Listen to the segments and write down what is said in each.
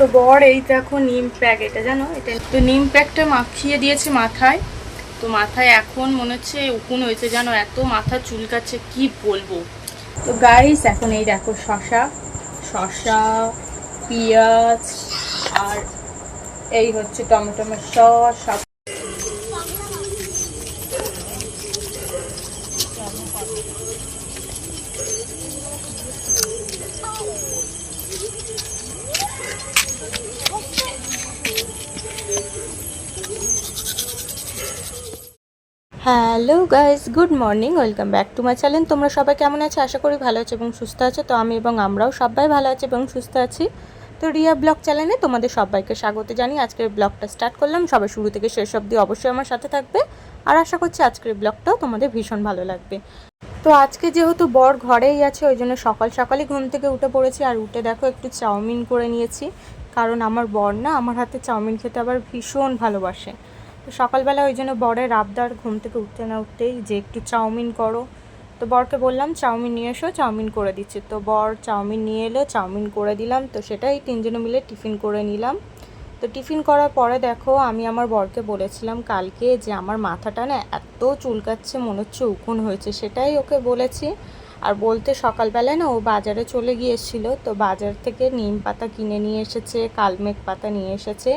তো বর এই দেখো নিম প্যাক এটা জানো? এটা তো নিম প্যাকটা মাখিয়ে দিয়েছে মাথায়। তো মাথায় এখন মনে হচ্ছে উকুন হয়েছে জানো? এত মাথা চুলকাচ্ছে, কি বলব? তো গাইস এখন এই দেখো শশা শশা পেঁয়াজ, আর এই হচ্ছে টমেটো সস, সব hello guys good morning welcome back to my channel তোমরা সবাই কেমন আছো? আশা করি ভালো আছো এবং সুস্থ আছো। তো আমি এবং আমরাও সবাই ভালো আছি এবং সুস্থ আছি। তো রিয়া ব্লগ চ্যানেলে তোমাদের সবাইকে স্বাগত জানি আজকের ব্লগটা স্টার্ট করলাম। সবাই শুরু থেকে শেষ অবধি অবশ্যই আমার সাথে থাকবে। আর আশা করছি আজকের ব্লগটাও তোমাদের ভীষণ ভালো লাগবে। তো আজকে যেহেতু বর ঘরেই আছে, ওই জন্য সকাল সকালই ঘুম থেকে উঠে পড়েছি। আর উঠে দেখো, একটু চাউমিন করে নিয়েছি। কারণ আমার বর না, আমার হাতে চাউমিন খেতে আবার ভীষণ ভালোবাসে। সকালবেলা ওই জন্য বরের আবদার ঘুম থেকে উঠতে না উঠতেই যে একটু চাউমিন করো। তো বরকে বললাম, চাউমিন নিয়ে এসো, চাউমিন করে দিচ্ছি। তো বর চাউমিন নিয়ে এলো, চাউমিন করে দিলাম। তো সেটাই তিনজনে মিলে টিফিন করে নিলাম। তো টিফিন করার পরে দেখো, আমি আমার বরকে বলেছিলাম কালকে যে আমার মাথাটা না এত চুলকাচ্ছে, মনে হচ্ছে উকুন হয়েছে। সেটাই ওকে বলেছি। আর বলতে সকালবেলায় না ও বাজারে চলে গিয়েছিল। তো বাজার থেকে নিম পাতা কিনে নিয়ে এসেছে, কালমেঘ পাতা নিয়ে এসেছে।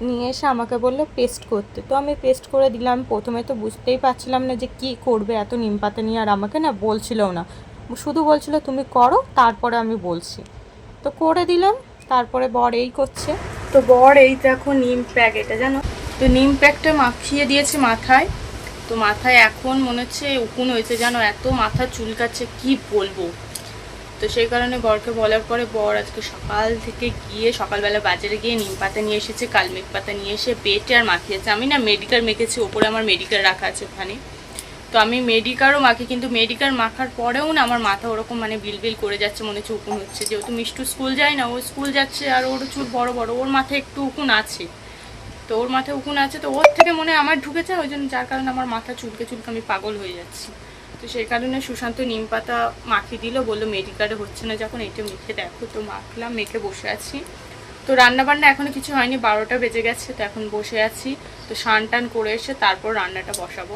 নিয়ে এসে আমাকে বলল পেস্ট করতে। তো আমি পেস্ট করে দিলাম। প্রথমে তো বুঝতেই পারছিলাম না যে কি করবে এত নিম পাতা নিয়ে। আর আমাকে না বলছিলও না। শুধু বলছিল, তুমি করো, তারপরে আমি বলছি। তো করে দিলাম, তারপরে বর এই করছে। তো বর এই দেখো নিম প্যাক, এটা জানো? তো নিম প্যাকটা মাখিয়ে দিয়েছে মাথায়। তো মাথায় এখন মনে হচ্ছে উকুন হয়েছে, জানো? এত মাথা চুলকাচ্ছে, কি বলব? তো সেই কারণে বরকে বলার পরে বর আজকে সকাল থেকে গিয়ে সকালবেলা বাজারে গিয়ে নিম পাতা নিয়ে এসেছে কালমেঘ পাতা নিয়ে এসে বেটে আর মাখিয়েছে। আমি না মেডিকার মেখেছি, ওপরে আমার মেডিকার রাখা আছে ওখানে। তো আমি মেডিকারও মাখি, কিন্তু মেডিকার মাখার পরেও না আমার মাথা ওরকম মানে বিলবিল করে যাচ্ছে, মনে হচ্ছে উকুন হচ্ছে। যেহেতু মিষ্টু স্কুল যায় না, ও স্কুল যাচ্ছে আর ওর চুল বড় বড়, ওর মাথায় একটু উকুন আছে। তো ওর মাথায় উকুন আছে, তো ওর থেকে মনে আমার ঢুকেছে, ওই জন্য যার কারণে আমার মাথা চুলকে চুলকে আমি পাগল হয়ে যাচ্ছি। তো সেই কারণে সুশান্ত নিম পাতা মাখিয়ে দিল, বলল মেডিকারে হচ্ছে না যখন এটা মেখে দেখো তো, মাখলাম, মেখে বসে আছি। তো রান্না বান্না এখনও কিছু হয়নি, বারোটা বেজে গেছে, তো এখন বসে আছি। তো স্নান টান করে এসে তারপর রান্নাটা বসাবো।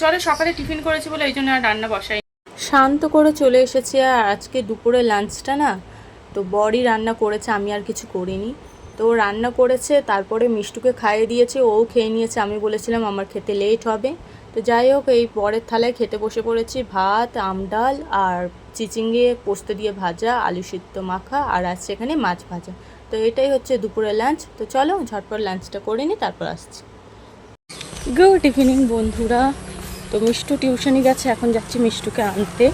চলো, সকালে টিফিন করেছি বলে এই জন্য আর রান্না বসাই শান্ত করে চলে এসেছি আর আজকে দুপুরে লাঞ্চটা না, তো বড়ি রান্না করেছে, আমি আর কিছু করিনি। তো রান্না করেছে, তারপরে মিষ্টুকে খাইয়ে দিয়েছে, ও খেয়ে নিয়েছে। আমি বলেছিলাম আমার খেতে লেট হবে। তো যাই হোক, এই পরের থালায় খেতে বসে পড়েছি। ভাত আমডাল আর চিচিঙ্গে, পোস্ত দিয়ে ভাজা, আলু সিদ্ধ মাখা আর আছে এখানে মাছ ভাজা। তো এটাই হচ্ছে দুপুরের লাঞ্চ তো চলো ঝটপট লাঞ্চটা করে নিই তারপর আসছি। গুড ইভিনিং বন্ধুরা। তো মিষ্টু টিউশনি গেছে, এখন যাচ্ছি মিষ্টুকে আনতে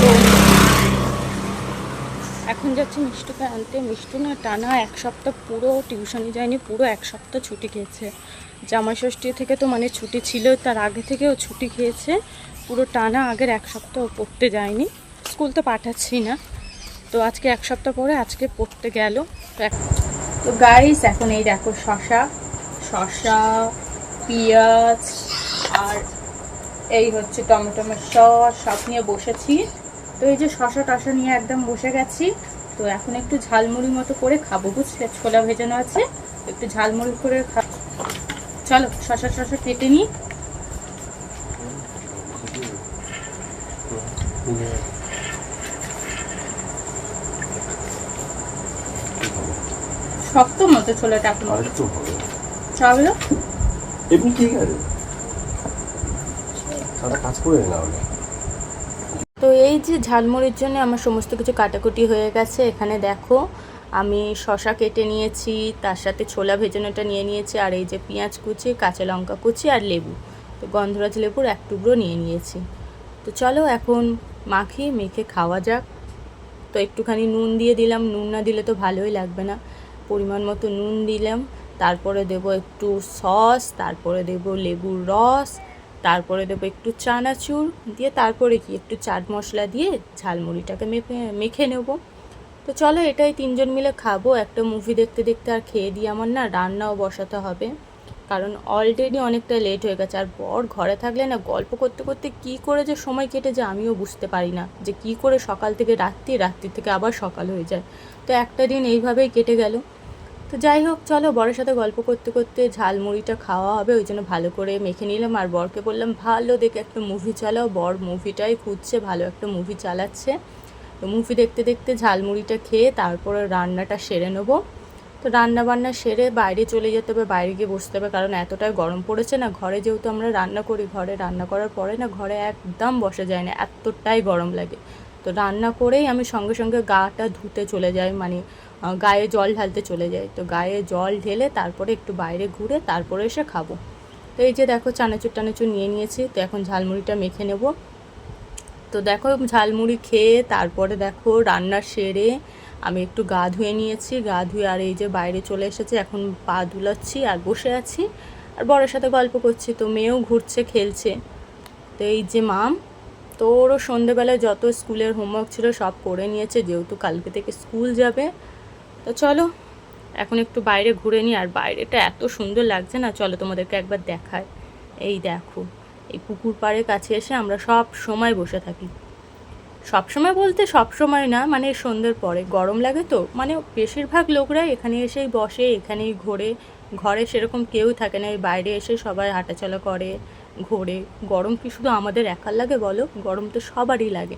তো এখন যাচ্ছি মিষ্টুকে আনতে। মিষ্টু না টানা এক সপ্তাহ পুরো টিউশনি যায়নি, পুরো এক সপ্তাহ ছুটি খেয়েছে। জামাই ষষ্ঠী থেকে তো মানে ছুটি ছিল, তার আগে থেকেও ছুটি খেয়েছে। পুরো টানা আগের এক সপ্তাহ পড়তে যায়নি। স্কুল তো পাঠাচ্ছি না। তো আজকে এক সপ্তাহ পরে আজকে পড়তে গেল। তো তো গাইস এখন এই দেখো শশা শশা, পেঁয়াজ, আর এই হচ্ছে টমেটোমের সস সব নিয়ে বসেছি। তো এই যে শশা টশা নিয়ে একদম বসে গেছি। তো এখন একটু ঝালমুড়ি মতো করে খাব বুঝলে? ছোলা ভেজানো আছে একটু ঝালমুড়ি করে চলো শশা টশা কেটে নিই। শক্ত মতো ছোলাটা এখন চলো এমনি ঠিক আছে। কাজ করে না হলে তো এই যে ঝালমুড়ির জন্য আমার সমস্ত কিছু কাটাকুটি হয়ে গেছে, এখানে দেখো আমি শশা কেটে নিয়েছি, তার সাথে ছোলা ভেজানোটা নিয়ে নিয়েছি, আর এই যে পেঁয়াজ কুচি, কাঁচা লঙ্কা কুচি আর লেবু। তো গন্ধরাজ লেবুর এক টুকরো নিয়ে নিয়েছি। তো চলো এখন মাখি, মেখে খাওয়া যাক। তো একটুখানি নুন দিয়ে দিলাম, নুন না দিলে তো ভালোই লাগবে না। পরিমাণ মতো নুন দিলাম, তারপরে দেবো একটু সস, তারপরে দেবো লেবুর রস তারপরে দেবো একটু চানাচুর, দিয়ে তারপরে কি একটু চাট মশলা দিয়ে ঝালমুড়িটাকে মেখে মেখে নেব। তো চলো এটাই তিনজন মিলে খাব। একটা মুভি দেখতে দেখতে আর খেয়ে দিয়ে আমার না রান্নাও বসাতে হবে। কারণ অলরেডি অনেকটা লেট হয়ে গেছে। আর বর ঘরে থাকলে না গল্প করতে করতে কি করে যে সময় কেটে যায় আমিও বুঝতে পারি না। যে কি করে সকাল থেকে রাত্রি রাত্রি থেকে আবার সকাল হয়ে যায়। তো একটা দিন এইভাবেই কেটে গেল। তো যাই হোক, চলো বরের সাথে গল্প করতে করতে ঝালমুড়িটা খাওয়া হবে, ওই জন্য ভালো করে মেখে নিলাম। আর বরকে বললাম, ভালো দেখে একটা মুভি চালাও। বর মুভিটাই খুঁজছে, ভালো একটা মুভি চালাচ্ছে। তো মুভি দেখতে দেখতে ঝালমুড়িটা খেয়ে তারপরে রান্নাটা সেরে নেব। তো রান্না বান্না সেরে বাইরে চলে যেতে হবে, বাইরে গিয়ে বসতে হবে, কারণ এতটাই গরম পড়েছে না। ঘরে যেহেতু আমরা রান্না করি, ঘরে রান্না করার পরে না ঘরে একদম বসা যায় না, এতটাই গরম লাগে। তো রান্না করেই আমি সঙ্গে সঙ্গে গাটা ধুতে চলে যাই মানে গায়ে জল ঢালতে চলে যাই তো গায়ে জল ঢেলে তারপরে একটু বাইরে ঘুরে তারপরে এসে খাব। তো এই যে দেখো চানাচুর টানাচুর নিয়ে নিয়েছি, তো এখন ঝালমুড়িটা মেখে নেব। তো দেখো ঝালমুড়ি খেয়ে তারপরে দেখো রান্না সেরে আমি একটু গা ধুয়ে নিয়েছি। গা ধুয়ে আর এই যে বাইরে চলে এসেছি, এখন পা ধুলাচ্ছি আর বসে আছি। আর বড়ের সাথে গল্প করছি, তো মেয়েও ঘুরছে, খেলছে। তো এই যে মাম, তো ওরও সন্ধেবেলায় যত স্কুলের হোমওয়ার্ক ছিল সব করে নিয়েছে, যেহেতু কালকে থেকে স্কুল যাবে তো চলো, এখন একটু বাইরে ঘুরে নিই আর বাইরেটা এত সুন্দর লাগছে না, চলো তোমাদেরকে একবার দেখায় এই দেখো, এই পুকুর পাড়ের কাছে এসে আমরা সব সময় বসে থাকি। সব সময় বলতে সব সময় না মানে সন্ধ্যের পরে। গরম লাগে তো মানে বেশিরভাগ লোকরাই এখানে এসেই বসে, এখানেই ঘোরে। ঘরে সেরকম কেউ থাকে না, এই বাইরে এসে সবাই হাঁটাচলা করে, ঘোরে। গরম কি শুধু আমাদের একার লাগে বলো? গরম তো সবারই লাগে।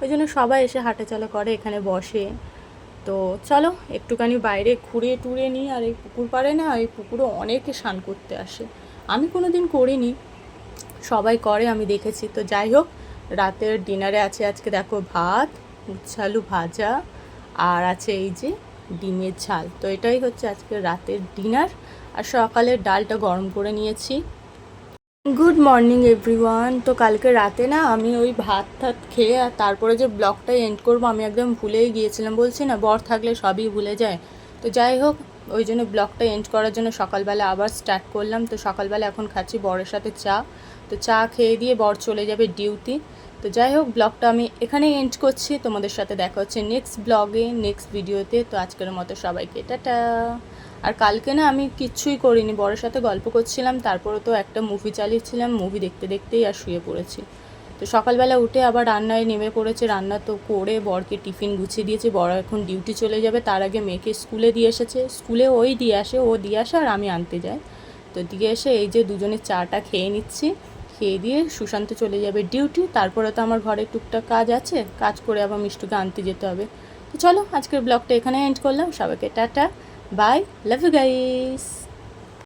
ওই জন্য সবাই এসে হাঁটাচলা করে, এখানে বসে। তো চলো, একটুখানি বাইরে ঘুরে টুরে নিই, আর এই পুকুর পাড়ে না এই পুকুরে অনেকে স্নান করতে আসে। আমি কোনো দিন করিনি, সবাই করে, আমি দেখেছি। তো যাই হোক, রাতের ডিনারে আছে আজকে, দেখো ভাত উচ্ছে আলু ভাজা, আর আছে এই যে ডিমের ঝাল। তো এটাই হচ্ছে আজকে রাতের ডিনার। আর সকালের ডালটা গরম করে নিয়েছি। গুড মর্নিং এভরিওয়ান তো কালকে রাতে না আমি ওই ভাত টাত খেয়ে আর তারপরে যে ব্লগটা এন্ড করব, আমি একদম ভুলেই গিয়েছিলাম। বলছি না, বর থাকলে সবই ভুলে যায়। তো যাই হোক, ওই জন্য ব্লগটা এন্ড করার জন্য সকালবেলা আবার স্টার্ট করলাম। তো সকালবেলা এখন খাচ্ছি বরের সাথে চা। তো চা খেয়ে দিয়ে বর চলে যাবে ডিউটি তো যাই হোক, ব্লগটা আমি এখানেই এন্ড করছি। তোমাদের সাথে দেখা হচ্ছে নেক্সট ব্লগে নেক্সট ভিডিওতে তো আজকের মতো সবাইকে, টাটা। আর কালকে না আমি কিচ্ছুই করিনি। বরের সাথে গল্প করছিলাম, তারপরে তো একটা মুভি চালিয়েছিলাম মুভি দেখতে দেখতেই আর শুয়ে পড়েছি। তো সকালবেলা উঠে আবার রান্নায় নেমে পড়েছে, রান্না তো করে বরকে টিফিন গুছিয়ে দিয়েছে বড় এখন ডিউটি চলে যাবে, তার আগে মেয়েকে স্কুলে দিয়ে এসেছে। স্কুলে ওই দিয়ে আসে, ও দিয়ে আসে আর আমি আনতে যাই। তো দিয়ে এসে এই যে দুজনে চাটা খেয়ে নিচ্ছি, খেয়ে দিয়ে সুশান্ত চলে যাবে ডিউটি তারপরে তো আমার ঘরে টুকটাক কাজ আছে, কাজ করে আবার মিষ্টুকে আনতে যেতে হবে। তো চলো, আজকের ব্লগটা এখানে এন্ড করলাম, সবাইকে tata. Bye. Love you guys.